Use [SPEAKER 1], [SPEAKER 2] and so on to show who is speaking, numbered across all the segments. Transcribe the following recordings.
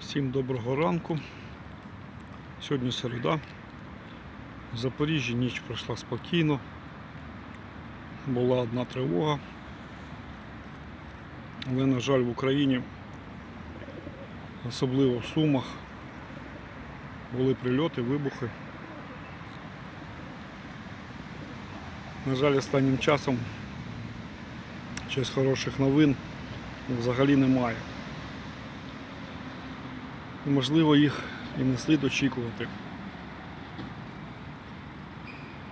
[SPEAKER 1] Всім доброго ранку. Сьогодні середа. В Запоріжжі ніч пройшла спокійно. Була одна тривога. Але, на жаль, в Україні, особливо в Сумах, були прильоти, вибухи. На жаль, останнім часом щось хороших новин взагалі немає. І, можливо, їх і не слід очікувати.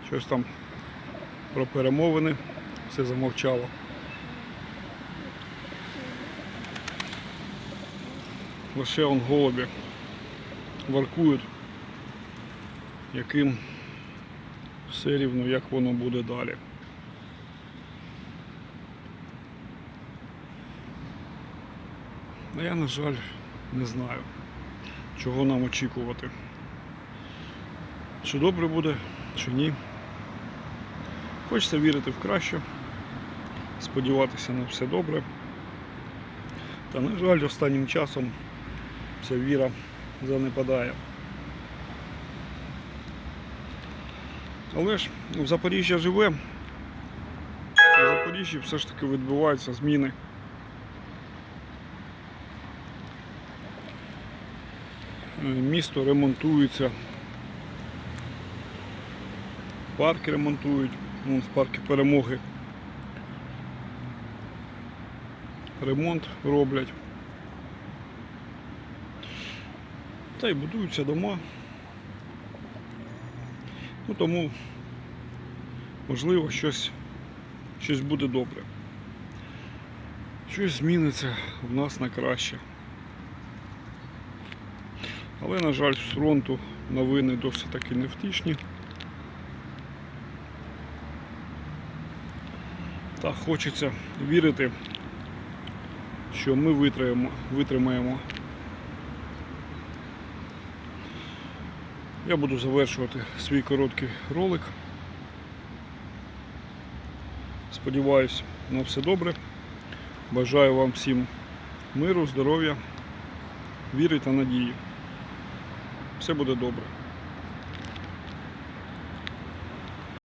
[SPEAKER 1] Щось там про перемовини все замовчало. Лише он голубі воркують, яким все рівно, як воно буде далі. А я, на жаль, не знаю, чого нам очікувати. Чи добре буде, чи ні. Хочеться вірити в краще, сподіватися на все добре. Та, на жаль, останнім часом ця віра занепадає. Але ж в Запоріжжя живе. В Запоріжжі все ж таки відбуваються зміни. Місто ремонтується. Парки ремонтують, Вон в парку перемоги. Ремонт роблять. Та й будуються дома. Ну тому можливо щось, щось буде добре. Щось зміниться в нас на краще. Але, на жаль, з фронту новини досить таки невтішні. Та хочеться вірити, що ми витримаємо, витримаємо. Я буду завершувати свій короткий ролик. Сподіваюсь на все добре. Бажаю вам всім миру, здоров'я, віри та надії. Все буде добре.